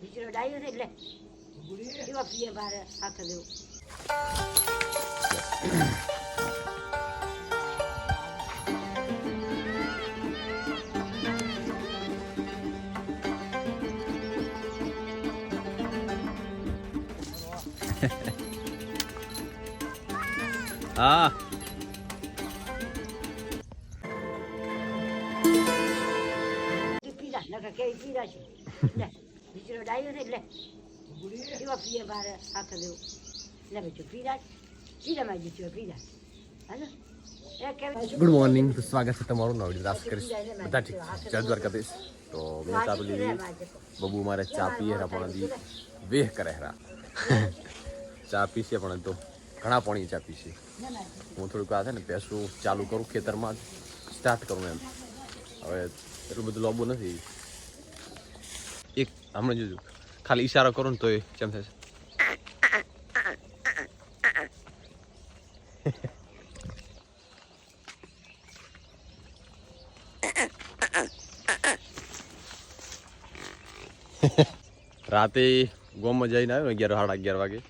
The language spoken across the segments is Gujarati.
બીજો ડાયો ને એટલે એવા પીએ મારે હાથ દેવું હા. પીરા નકર કેવી પીરા છે? લે ડાયો ને એટલે એવો પીએ મારે હાથ દેવું લે બીજો પીરા પીરામાં જીત્યો પીરા હાલો. એ કેવી ગુડ મોર્નિંગ તો સ્વાગત છે તમારું નવડી દાસ કરીશ બધા ઠીક છે. જય દ્વારકાધીશ તો મેં ચા પી લીધી બબુ મારે ચા પીએ હરા પણ દી વેહ કરે હરા ચા પીશે પણ તો ઘણા પાણી ચા પીશે હું થોડુંક આ છે ને પેસું ચાલુ કરું ખેતરમાં સ્ટાર્ટ કરું એમ. હવે એટલું બધું લાંબુ નથી. હમણાં જોજો. ખાલી ઈશારો કરો ને તો એ કેમ થશે રાતે ગોમાં જઈને આવ્યો ને અગિયાર, સાડા અગિયાર વાગે.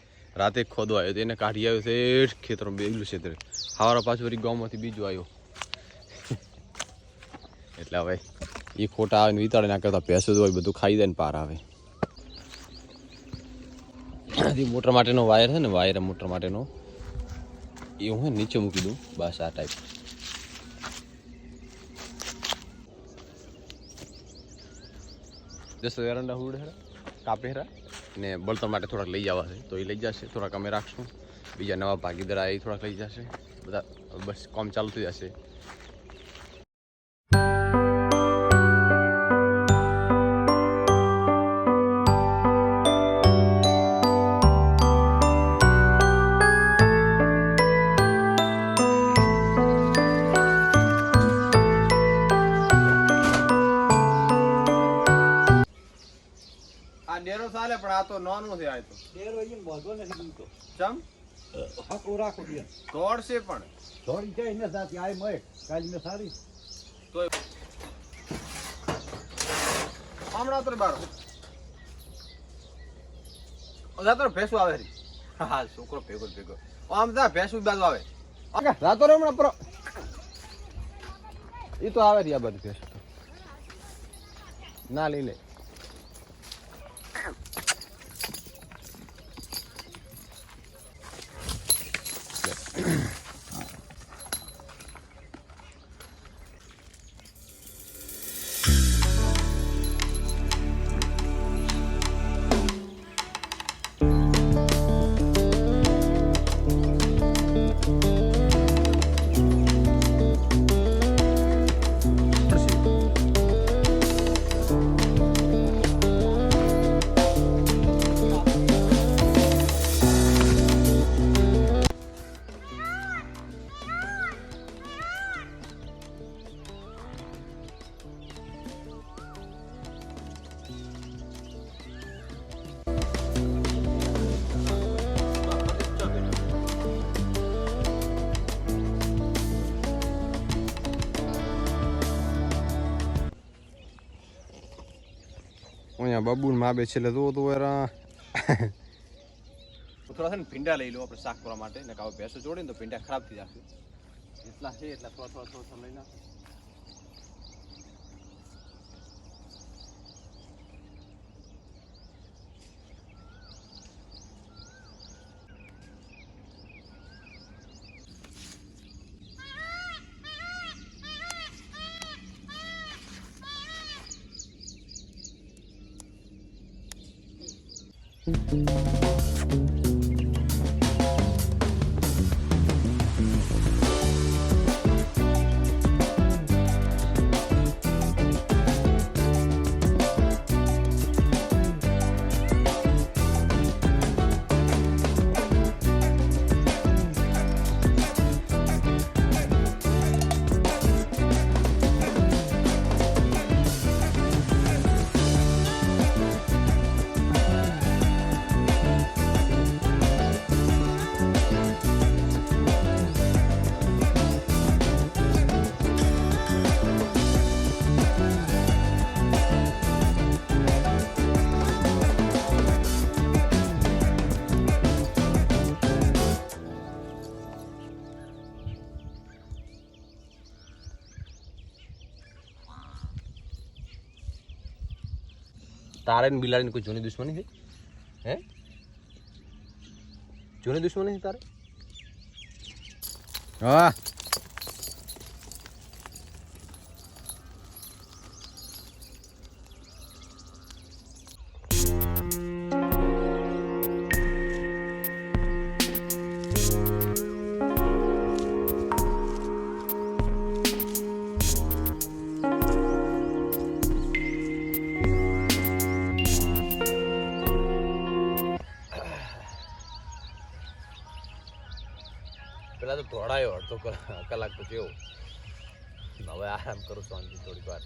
રાતે ખોદો આવ્યો એને કાઢી આવ્યો શેઠ ખેતરો બેગલું ક્ષેત્ર સવારે પાછું વળી ગામમાંથી બીજું આવ્યો. એટલે હવે એ ખોટા આવે ને વિતાડે ના કરતા ભેંસો હોય, બધું ખાઈ જાય ને પાર આવે. મોટર માટેનો વાયર છે ને, વાયર મોટર માટેનો. એ હું નીચે મૂકી દઉં, બસ આ ટાઈપ જશે એરંડા હુડ હેરા, કાપે હેરા, ને બળતણ માટે થોડાક લઈ જવા છે. તો એ લઈ જશે, થોડાક અમે રાખશું. બીજા નવા ભાગીદાર એ થોડાક લઈ જશે. બધા બસ કામ ચાલુ થઈ જશે. આ તો નાનું છે આ તો. ડેરો નથી ચમ? હકો રાખો દે દોડશે પણ. થોડી જાય ને સાથી આય મય કાલ ને સારી. તો હમણાં તો બારો. જાતો ભેંસુ આવે રી હા છોકરો ભેગો ભેગો. આમ તા ભેંસુ બાજુ આવે. રાતો રે હમણાં પરો. એ તો આવે રી આ બધી ભેંસુ ના લઈ લે. અહીંયા બાબુ માબે છેલ્લે તો તો એરા થોડા છે ને ભીંડા લઈ લો આપણે શાક કરવા માટે. ને કાવ ભેંસો જોડે ને તો ભીંડા ખરાબ થઈ જશે. એટલા છે એટલા થોડા થોડા થોડા થોડા લઈ નાખો. Música તારે ને બિલાડીને કોઈ જૂની દુશ્મની છે? હે? જૂની દુશ્મની છે તારે? હા. પેલા તો દોડાયો અડધો કલાક તો જેવો હવે આરામ કરું શાંતિ થોડીક વાર.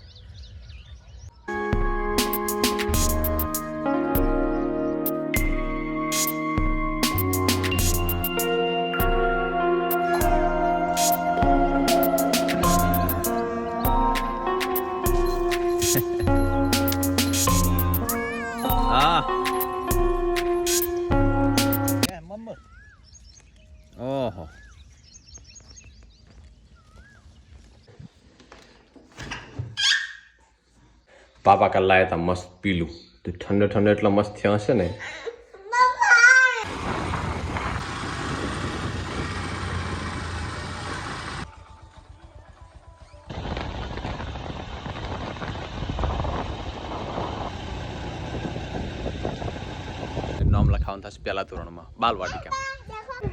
પાપા કાલ લાયા હતા મસ્ત પીલું. તો ઠંડો ઠંડો એટલો મસ્ત થયો હશે ને. નામ લખાવવાનું થશે પહેલા ધોરણમાં. બાલવાટિકા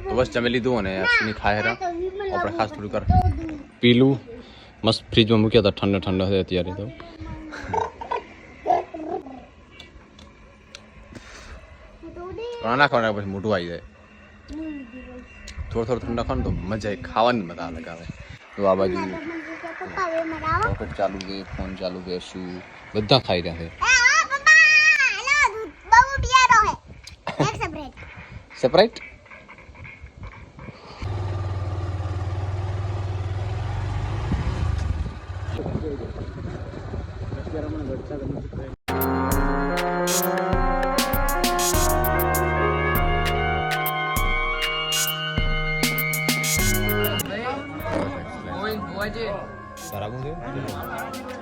તો બસ જમી લીધું અને અશ્વિની ખાય રહ્યા. આપણે ખાસ થોડું કર પીલું. મસ્ત ફ્રીજમાં મૂક્યા હતા ઠંડો ઠંડો છે અત્યારે તો. ઘણા નાખો ને પછી મોટું આવી જાય. થોડો થોડો ઠંડા ખાવ તો મજા આવે ખાવાની મજા અલગ આવે. તો આ બાજુ રોકેટ ચાલુ છે ફોન ચાલુ છે શું? બધા ખાઈ રહ્યા છે. સેપરેટ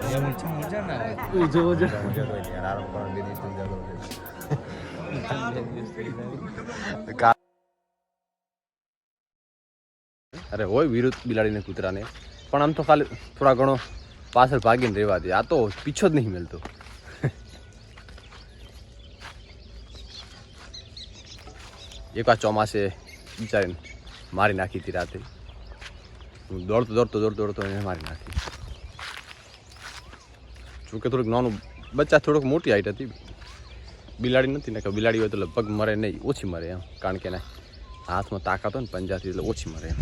આરામ કરવા બે દિવસ કા અરે હોય વિરુદ્ધ બિલાડીને કૂતરાને પણ આમ તો ખાલી થોડા ઘણો પાછળ ભાગીને રહેવા દે. આ તો પીછો જ નહીં મળતો એકવાર ચોમાસે બિચારીને મારી નાખી હતી રાતે. હું દોડતો દોડતો દોડતો દોડતો એને મારી નાખી. જોકે થોડુંક નાનું બચ્ચા થોડુંક મોટી હાઈટ હતી. બિલાડી નથી ને કે બિલાડી હોય તો લગભગ મરે નહીં, ઓછી મરે એમ. કારણ કે એના હાથમાં તાકાત હોય ને પંજાથી એટલે ઓછી મરે એમ.